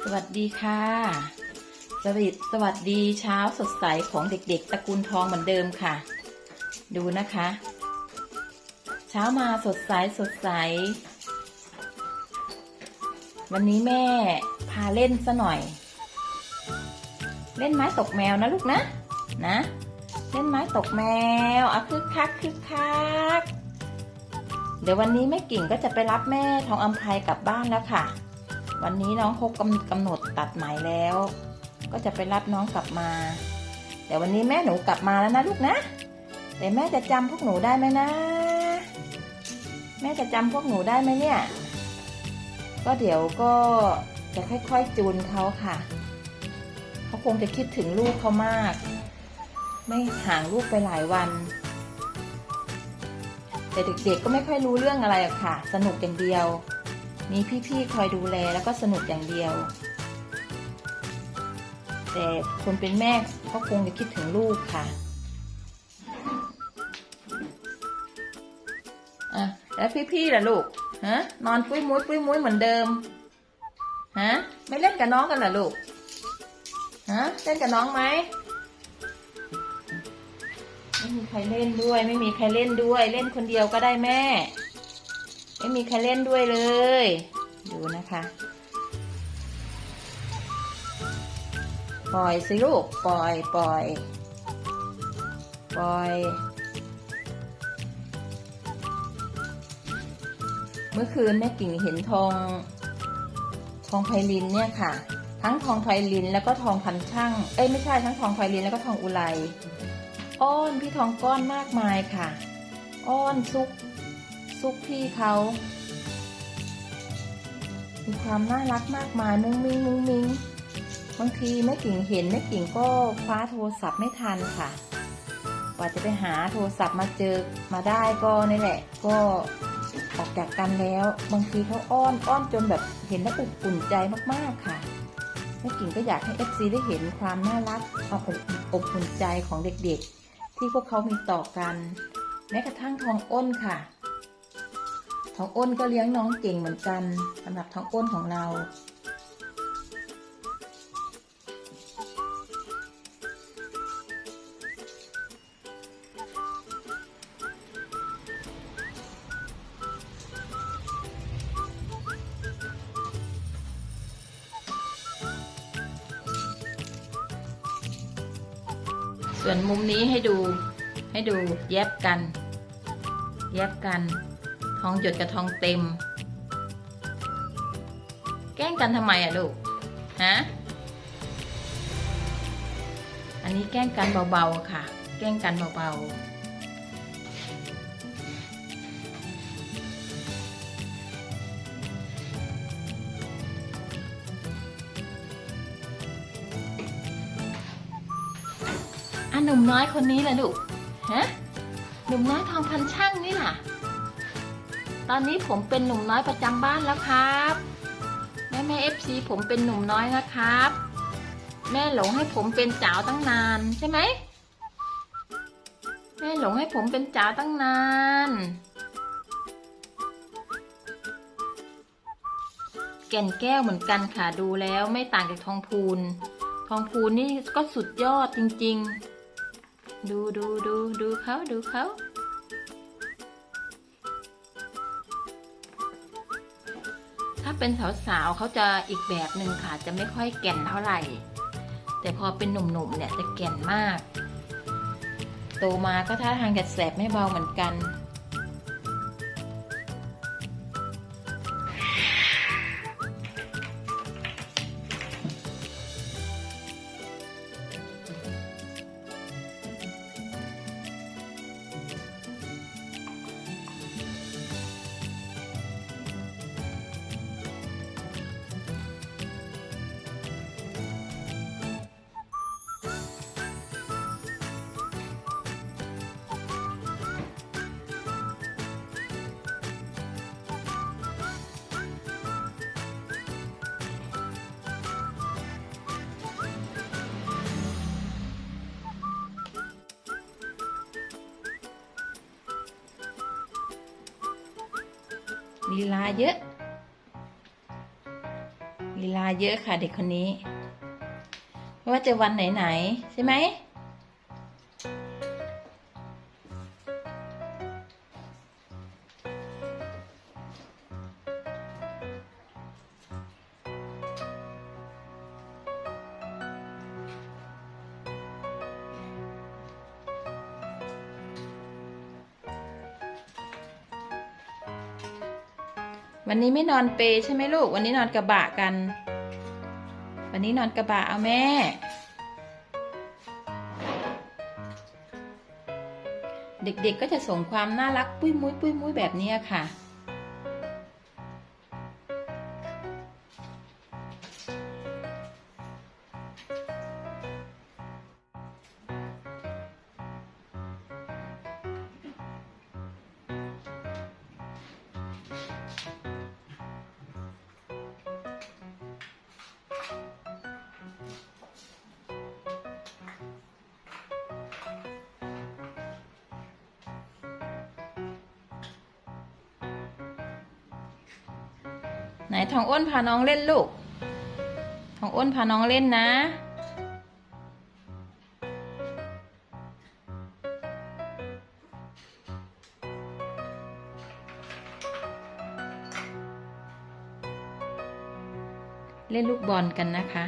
สวัสดีค่ะ สวัสดีสวัสดีเช้าสดใสของเด็ก ๆตระกูลทองเหมือนเดิมค่ะ ดูนะคะ เช้ามาสดใสสดใส วันนี้แม่พาเล่นซะหน่อย เล่นไม้ตกแมวนะลูกนะ นะ เล่นไม้ตกแมวอะคึกคักคึกคักเดี๋ยววันนี้แม่กิ่งก็จะไปรับแม่ทองอำไพกลับบ้านแล้วค่ะ วันนี้น้องครบกำกำหนดตัดไหมแล้ว ก็จะไปรับน้องกลับมา แต่วันนี้แม่หนูกลับมาแล้วนะลูกนะ แต่แม่จะจำพวกหนูได้ไหมนะ แม่จะจำพวกหนูได้ไหมเนี่ย ก็เดี๋ยวก็จะค่อยๆจูนเขาค่ะ เขาคงจะคิดถึงลูกเขามาก ไม่ห่างลูกไปหลายวัน แต่เด็กๆก็ไม่ค่อยรู้เรื่องอะไรอะค่ะ สนุกอย่างเดียว มีพี่ๆคอยดูแลแล้วก็สนุกอย่างเดียว แต่คนเป็นแม่ก็คงจะคิดถึงลูกค่ะอะแล้วพี่ๆล่ะลูกฮะนอนปุ้ยมุ้ยปุ้ยมุ้ยเหมือนเดิมฮะไม่เล่นกับน้องกันเหรอลูกฮะเล่นกับน้องไหมไม่มีใครเล่นด้วย ไม่มีใครเล่นด้วย เล่นคนเดียวก็ได้แม่ ไม่มีใครเล่นด้วยเลย ดูนะคะปล่อยสิลูกปล่อยปล่อยปล่อย เมื่อคืนแม่กิ่งเห็นทอง ทองไพลินเนี่ยค่ะ ทั้งทองไพลินแล้วก็ทองพันช่างเอ้ยไม่ใช่ทั้งทองไพลินแล้วก็ทองอุไรอ้อนพี่ทองก้อนมากมายค่ะ อ้อนซุก ซุกพี่เขามีความน่ารักมากมายมุ้งมิ้งมุ้งมิ้งบางทีแม่กิ่งเห็นแม่กิ่งก็คว้าโทรศัพท์ไม่ทันค่ะกว่าจะไปหาโทรศัพท์มาเจอมาได้ก็นี่แหละ ก็ออกจากกันแล้ว บางทีเขาอ้อนอ้อนจนแบบเห็นแล้วอบอุ่นใจมากๆค่ะแม่กิ่งก็อยากให้เอฟซีได้เห็นความน่ารักความอบอบอุ่นใจของเด็กๆ ที่พวกเขามีต่อกัน แม้กระทั่งทองอ้นค่ะ ทองอ้นก็เลี้ยงน้องเก่งเหมือนกันสำหรับทองอ้นของเรา ส่วนมุมนี้ให้ดูให้ดูแยบกัน แยบกัน ทองหยดกับทองเต็ม แกล้งกันทำไมอะลูก ฮะ อันนี้แกล้งกันเบาๆค่ะ แกล้งกันเบาๆอะหนุ่มน้อยคนนี้แหละลูก ฮะ หนุ่มน้อยทองพันช่างนี่ล่ะ ตอนนี้ผมเป็นหนุ่มน้อยประจำบ้านแล้วครับแม่แม่เอฟซีผมเป็นหนุ่มน้อยนะครับ แม่หลงให้ผมเป็นจ๋าวตั้งนานใช่ไหมแม่หลงให้ผมเป็นจ๋าตั้งนาน แก่นแก้วเหมือนกันค่ะดูแล้วไม่ต่างจากทองพูน ทองพูนนี่ก็สุดยอดจริง ๆ ดูดูดูดูเขาดูเขาาเป็นสาวๆเขาจะอีกแบบหนึ่งค่ะ จะไม่ค่อยแก่นเท่าไหร่ แต่พอเป็นหนุ่มๆเนี่ยจะแก่นมาก โตมาก็ท่าทางจะแสบไม่เบาเหมือนกัน ลีลาเยอะลีลาเยอะค่ะเด็กคนนี้ ไม่ว่าจะวันไหนๆใช่ไหม วันนี้ไม่นอนเปย์ใช่ไหมลูก วันนี้นอนกระบะกัน วันนี้นอนกระบะเอาแม่ เด็กๆก็จะส่งความน่ารักปุ้ยมุ้ยปุ้ยมุ้ยแบบนี้ค่ะ ไหนทองอ้นพาน้องเล่นลูก ทองอ้นพาน้องเล่นนะเล่นลูกบอลกันนะคะ